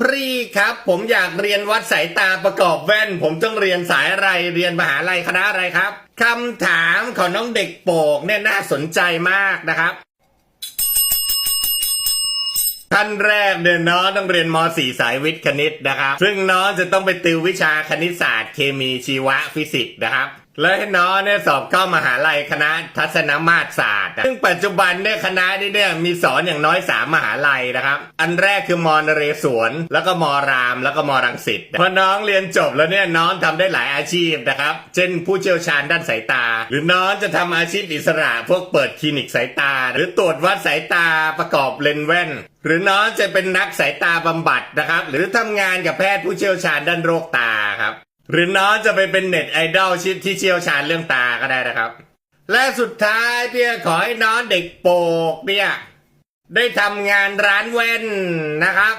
พรีครับ ผมอยากเรียนวัดสายตาประกอบแว่น ผมต้องเรียนสายอะไรเรียนมหาลัยคณะอะไรครับคำถามของน้องเด็กโปกเนี่ยน่าสนใจมากนะครับ ขั้นแรกเนี่ยน้องต้องเรียนม .4 สายวิทย์คณิตนะครับ ซึ่งน้องจะต้องไปติววิชาคณิตศาสตร์ เคมีชีวะฟิสิกส์นะครับและให้น้องเนี่ยสอบเข้ามหาลัยคณะทัศนมาตรศาสตร์ ซึ่งปัจจุบันเนี่ยคณะนี้เนี่ยมีสอนอย่างน้อยสามมหาลัยนะครับ อันแรกคือมอนเรศวร แล้วก็มราม แล้วก็มรังสิตพอน้องเรียนจบแล้วเนี่ยน้องทำได้หลายอาชีพนะครับ เช่นผู้เชี่ยวชาญด้านสายตา หรือน้องจะทำอาชีพอิสระ พวกเปิดคลินิกสายตา หรือตรวจวัดสายตาประกอบเลนส์แว่น หรือน้องจะเป็นนักสายตาบำบัดนะครับ หรือทำงานกับแพทย์ผู้เชี่ยวชาญด้านโรคตาครับ หรือน้องจะไปเป็นเน็ตไอดอลที่เชี่ยวชาญเรื่องตาก็ได้นะครับ และสุดท้ายเพี่ยขอให้น้องเด็กโปกเนี่ยได้ทำงานร้านแว่นนะครับ